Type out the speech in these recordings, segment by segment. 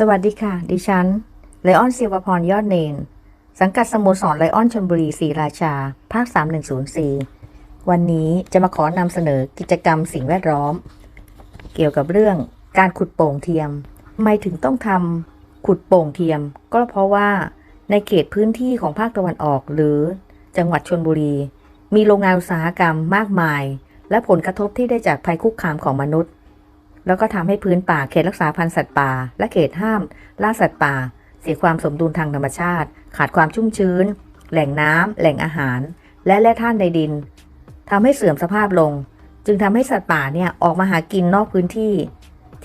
สวัสดีค่ะ ดิฉันไลออนศิวพรยอดเนน สังกัดสโมสรไลออนชนบุรีศรีราชา ภาค 3104 วันนี้จะมาขอนำเสนอกิจกรรมสิ่งแวดล้อม เกี่ยวกับเรื่องการขุดโป่งเทียมทำไมถึงต้องทำขุดโป่งเทียม ก็เพราะว่าในเขตพื้นที่ของภาคตะวันออกหรือจังหวัดชนบุรี มีโรงงานอุตสาหกรรมมากมาย และผลกระทบที่ได้จากภัยคุกคามของมนุษย์ แล้วก็ทำให้พื้นป่าเขตรักษาพันธุ์สัตว์ป่า และเขตห้าม ล่าสัตว์ป่า เสียความสมดุลทางธรรมชาติ ขาดความชุ่มชื้น แหล่งน้ำแหล่งอาหาร และแร่ธาตุในดินทำให้เสื่อมสภาพลง จึงทำให้สัตว์ป่าเนี่ยออกมาหากินนอกพื้นที่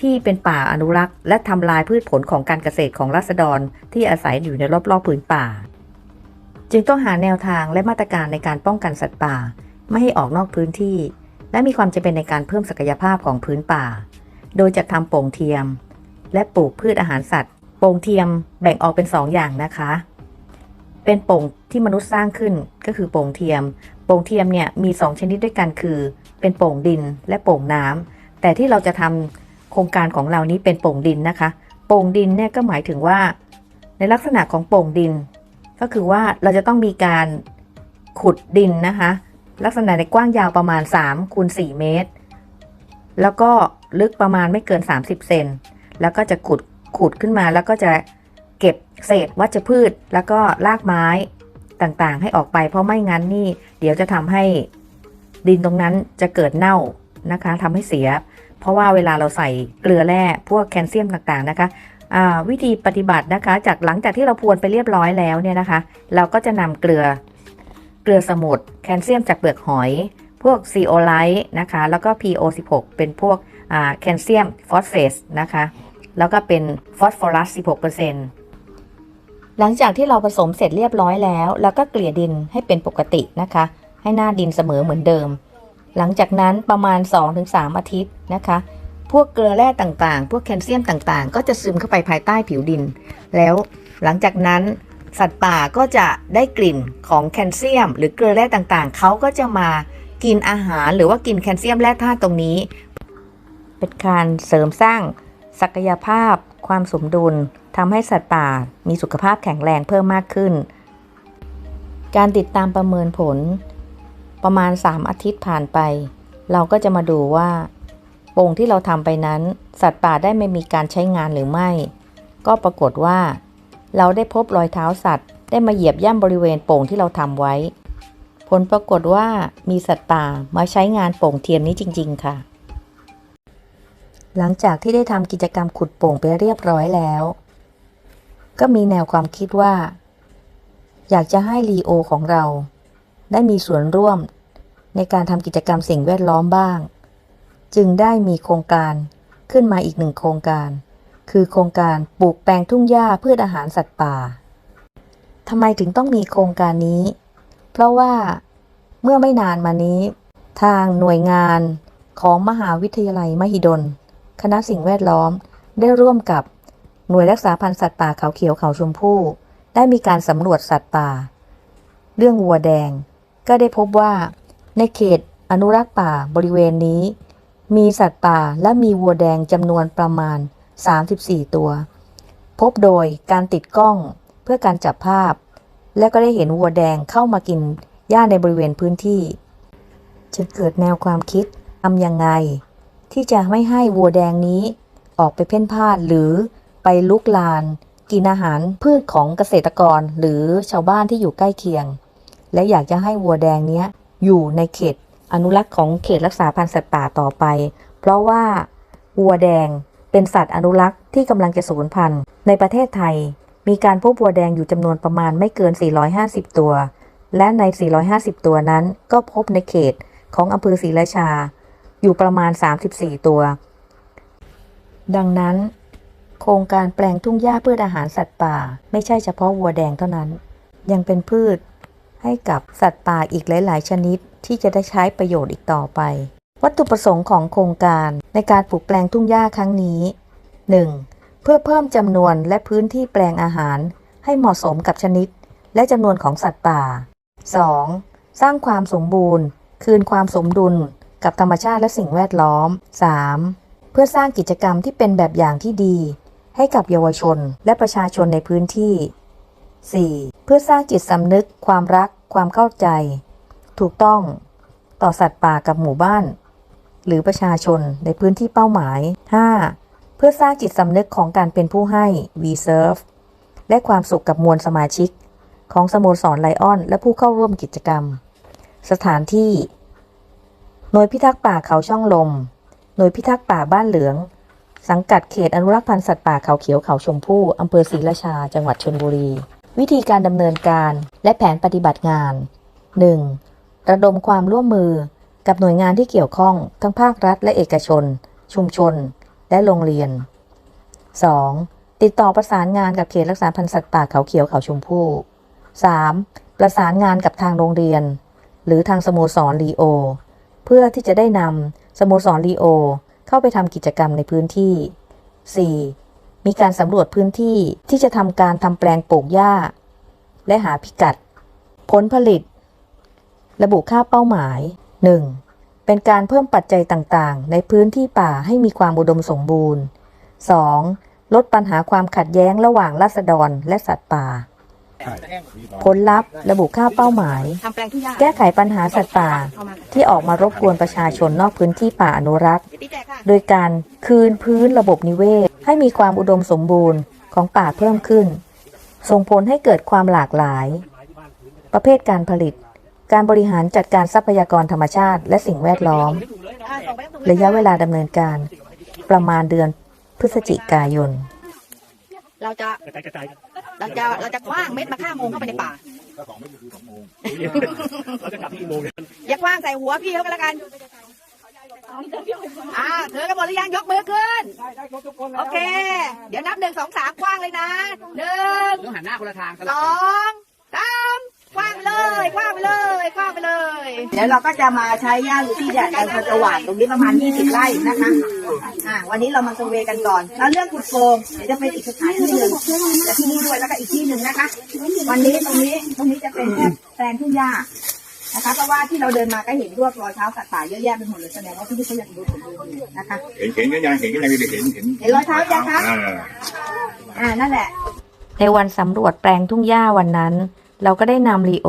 ที่เป็นป่าอนุรักษ์ และทำลายพืชผลของการเกษตรของรัษฎรที่อาศัยอยู่ในรอบๆพื้นป่า จึงต้องหาแนวทางและมาตรการในการป้องกันสัตว์ป่า ไม่ให้ออกนอกพื้นที่ และมีความจำเป็นในการเพิ่มศักยภาพของพื้นป่า โดยจะทำโป่งเทียม และปลูกพืชอาหารสัตว์ โป่งเทียมแบ่งออกเป็น2ออย่างนะคะ เป็นโป่งที่มนุษย์สร้างขึ้นก็คือโป่งเทียม โป่งเทียมเนี่ยมี 2 ชนิดด้วยกันคือ เป็นโป่งดินและโป่งน้ำแต่ที่เราจะทำโครงการของเรานี้เป็นโป่งดินนะคะ โป่งดินเนี่ยก็หมายถึงว่า ในลักษณะของโป่งดิน ก็คือว่าเราจะต้องมีการขุดดินนะคะ ลักษณะในกว้างยาวประมาณ3คูณ4เมตร แล้วก็ลึกประมาณไม่เกิน 30 เซน แล้วก็จะขุดขุดขึ้นมา แล้วก็จะเก็บเศษวัชพืช แล้วก็รากไม้ต่างๆ ให้ออกไป เพราะไม่งั้นนี่ เดี๋ยวจะทำให้ดินตรงนั้นจะเกิดเน่านะคะทำให้เสีย เพราะว่าเวลาเราใส่เกลือแร่พวกแคลเซียมต่างๆนะคะอ่าวิธีปฏิบัตินะคะ จากหลังจากที่เราพรวนไปเรียบร้อยแล้วเนี่ยนะคะ เราก็จะนำเกลือเกลือสมุทรแคลเซียมจากเปลือกหอย พวกซีโอไลท์นะคะ แล้วก็ PO16 เป็นพวกแคลเซียมฟอสเฟสนะคะ แล้วก็เป็นฟอสฟอรัส 16%หลังจากที่เราผสมเสร็จเรียบร้อยแล้ว แล้วก็เกลี่ยดินให้เป็นปกตินะคะ ให้หน้าดินเสมอเหมือนเดิม หลังจากนั้นประมาณ 2-3 อาทิตย์นะคะ พวกเกลือแร่ต่างๆ พวกแคลเซียมต่างๆ ก็จะซึมเข้าไปภายใต้ผิวดิน แล้วหลังจากนั้นสัตว์ป่าก็จะได้กลิ่นของแคลเซียม หรือเกลือแร่ต่างๆ เขาก็จะมา กินอาหารหรือว่ากินแคลเซียมแร่ธาตุตรงนี้ เป็นการเสริมสร้างศักยภาพ ความสมดุลทำให้สัตว์ป่ามีสุขภาพแข็งแรงเพิ่มมากขึ้น การติดตามประเมินผล ประมาณ 3 อาทิตย์ผ่านไป เราก็จะมาดูว่าโป่งที่เราทำไปนั้น สัตว์ป่าได้ไม่มีการใช้งานหรือไม่ ก็ปรากฏว่า เราได้พบรอยเท้าสัตว์ ได้มาเหยียบย่ำบริเวณโป่งที่เราทำไว้ ลปรากฏว่ามีสัตว์ป่ามาใช้งานโป่งเทียมนี้จริง ๆ ค่ะ หลังจากที่ได้ทำกิจกรรมขุดโป่งไปเรียบร้อยแล้ว ก็มีแนวความคิดว่า อยากจะให้ลีโอของเรา ได้มีส่วนร่วมในการทำกิจกรรมสิ่งแวดล้อมบ้าง จึงได้มีโครงการขึ้นมาอีกหนึ่งโครงการ คือโครงการปลูกแปลงทุ่งหญ้าเพื่ออาหารสัตว์ป่าทำไมถึงต้องมีโครงการนี้ เพราะว่าเมื่อไม่นานมานี้ ทางหน่วยงานของมหาวิทยาลัยมหิดล คณะสิ่งแวดล้อมได้ร่วมกับหน่วยรักษาพันธุ์สัตว์ป่าเขาเขียวเขาชมพู่ ได้มีการสำรวจสัตว์ป่า เรื่องวัวแดง ก็ได้พบว่า ในเขตอนุรักษ์ป่าบริเวณนี้ มีสัตว์ป่าและมีวัวแดงจำนวนประมาณ 34 ตัว พบโดยการติดกล้องเพื่อการจับภาพ และก็ได้เห็นวัวแดงเข้ามากินหญ้าในบริเวณพื้นที่ จึงเกิดแนวความคิดทำยังไง ที่จะไม่ให้วัวแดงนี้ ออกไปเพ่นพ่านหรือไปลุกลาน กินอาหารพืชของเกษตรกรหรือชาวบ้านที่อยู่ใกล้เคียง และอยากจะให้วัวแดงนี้อยู่ในเขตอนุรักษ์ของเขตรักษาพันธุ์สัตว์ป่าต่อไป เพราะว่าวัวแดงเป็นสัตว์อนุรักษ์ที่กำลังจะสูญพันธุ์ในประเทศไทย มีการพบวัวแดงอยู่จำนวนประมาณไม่เกิน 450 ตัว และใน 450 ตัวนั้นก็พบในเขตของอำเภอศรีราชา อยู่ประมาณ 34 ตัว ดังนั้น โครงการแปลงทุ่งหญ้าเพื่ออาหารสัตว์ป่า ไม่ใช่เฉพาะวัวแดงเท่านั้น ยังเป็นพืช ให้กับสัตว์ป่าอีกหลาย ๆ ชนิดที่จะได้ใช้ประโยชน์อีกต่อไป วัตถุประสงค์ของโครงการในการปลูกแปลงทุ่งหญ้าครั้งนี้ 1. เพื่อเพิ่มจำนวนและพื้นที่แปลงอาหาร ให้เหมาะสมกับชนิด และจำนวนของสัตว์ป่า 2. สร้างความสมบูรณ์ คืนความสมดุล กับธรรมชาติและสิ่งแวดล้อม 3. เพื่อสร้างกิจกรรมที่เป็นแบบอย่างที่ดี ให้กับเยาวชนและประชาชนในพื้นที่ 4. เพื่อสร้างจิตสำนึก ความรัก ความเข้าใจ ถูกต้อง ต่อสัตว์ป่ากับหมู่บ้าน หรือประชาชนในพื้นที่เป้าหมาย 5. เพื่อสร้างจิตสำนึกของการเป็นผู้ให้ We Serve และความสุขกับมวลสมาชิก ของสโมสรไลออน และผู้เข้าร่วมกิจกรรม สถานที่ หน่วยพิทักษ์ป่าเขาช่องลม หน่วยพิทักษ์ป่าบ้านเหลือง สังกัดเขตอนุรักษ์พันธุ์สัตว์ป่าเขาเขียวเขาชมพู่อำเภอศรีราชา จังหวัดชลบุรี วิธีการดำเนินการและแผนปฏิบัติงาน 1. ระดมความร่วมมือกับหน่วยงานที่เกี่ยวข้องทั้งภาครัฐและเอกชน ชุมชน และโรงเรียน 2. ติดต่อประสานงานกับเขตรักษาพันธุ์สัตว์ป่าเขาเขียวเขาชมพู่ 3. ประสานงานกับทางโรงเรียน หรือทางสโมสรลีโอ เพื่อที่จะได้นำสโมสรลีโอ เข้าไปทำกิจกรรมในพื้นที่ 4. มีการสำรวจพื้นที่ที่จะทำการทำแปลงปลูกหญ้า และหาพิกัด ผลผลิต ระบุค่าเป้าหมาย 1. เป็นการเพิ่มปัจจัยต่างๆ ในพื้นที่ป่าให้มีความอุดมสมบูรณ์ 2. ลดปัญหาความขัดแย้งระหว่างราษฎรและสัตว์ป่า ผลลัพธ์ระบุค่าเป้าหมายทำแปลงทุกอย่างแก้ไขปัญหาสัตว์ป่าที่ออกมารบกวนประชาชนนอกพื้นที่ป่าอนุรักษ์ตีแจกค่ะโดยการคืนพื้นระบบนิเวศ ให้มีความอุดมสมบูรณ์ของป่าเพิ่มขึ้น ส่งผลให้เกิดความหลากหลาย ประเภทการผลิต การบริหารจัดการทรัพยากรธรรมชาติ และสิ่งแวดล้อมอ่าส่งไปตงระยะเวลาดำเนินการ ประมาณเดือนพฤศจิกายน เราจะกระจายกระจายกันเราจะเราจะคว้างเม็ดมะข่าโมงเข้าไปในป่าเราจะกลับที่กี่โมงเนี่ยอย่าคว้างใส่หัวพี่เขาก็แล้วกันอ่าเธอกันหมดหรือยังยกมือขึ้นโอเค เดี๋ยวนับหนึ่งสองสามคว้างเลยนะหนึ่งต้องหันหน้าคนละทางสองสาม คว้างไปเลยคว้างไปเลยคว้างไปเลยเดี๋ยวเราก็จะมาใช้ย่าลูซี่เนี่ยเราจะหว่านตรงนี้ประมาณ 20 ไร่นะคะอ่าวันนี้เรามาเซอร์เวย์กันก่อน แล้วเรื่องขุดโพรงเดี๋ยวจะเป็นอีกสถานที่หนึ่งแต่ที่นี่ด้วยแล้วก็อีกที่หนึ่งนะคะ วันนี้ตรงนี้ตรงนี้จะเป็นแค่แปลงทุ่งหญ้านะคะเพราะว่าที่เราเดินมาก็เห็นรวบรอยเท้าสัตว์ป่าเยอะแยะไปหมดเลยแสดงว่าที่นี่เขายังดูสมบูรณ์อยู่นะคะ เห็นเห็นกันยังเห็นกันยังเห็นเห็นเห็นเห็นรอยเท้ายังคะอ่าอ่านั่นแหละ ในวันสำรวจแปลงทุ่งหญ้าวันนั้น เราก็ได้นำลีโอ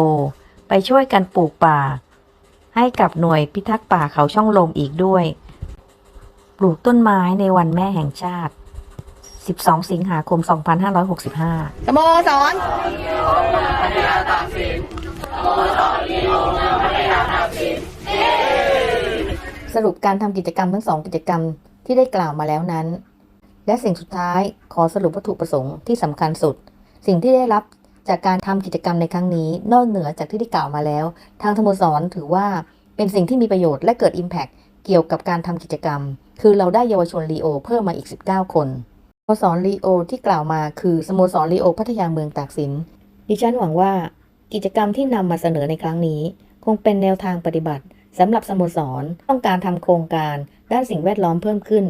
ไปช่วยกันปลูกป่า ให้กับหน่วยพิทักษ์ป่าเขาช่องลมอีกด้วย ปลูกต้นไม้ในวันแม่แห่งชาติ 12 สิงหาคม 2565 สโมสรสรุปการทำกิจกรรมทั้งสองกิจกรรมที่ได้กล่าวมาแล้วนั้น และสิ่งสุดท้ายขอสรุปวัตถุประสงค์ที่สำคัญสุด สิ่งที่ได้รับ จากการทำกิจกรรมในครั้งนี้ นอกเหนือจากที่ได้กล่าวมาแล้ว ทางสโมสรถือว่าเป็นสิ่งที่มีประโยชน์และเกิด Impact เกี่ยวกับการทำกิจกรรม คือเราได้เยาวชนลีโอเพิ่มมาอีก 19 คนสโมสรลีโอที่กล่าวมาคือสโมสรลีโอพัทยาเมืองตากสิน ดิฉันหวังว่ากิจกรรมที่นำมาเสนอในครั้งนี้ คงเป็นแนวทางปฏิบัติสำหรับสโมสรต้องการทำโครงการด้านสิ่งแวดล้อมเพิ่มขึ้น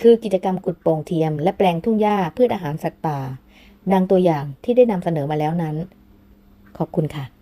คือกิจกรรมกุดโป่งเทียม และแปลงทุ่งหญ้าพืชอาหารสัตว์ป่า ดังตัวอย่างที่ได้นำเสนอมาแล้วนั้น ขอบคุณค่ะ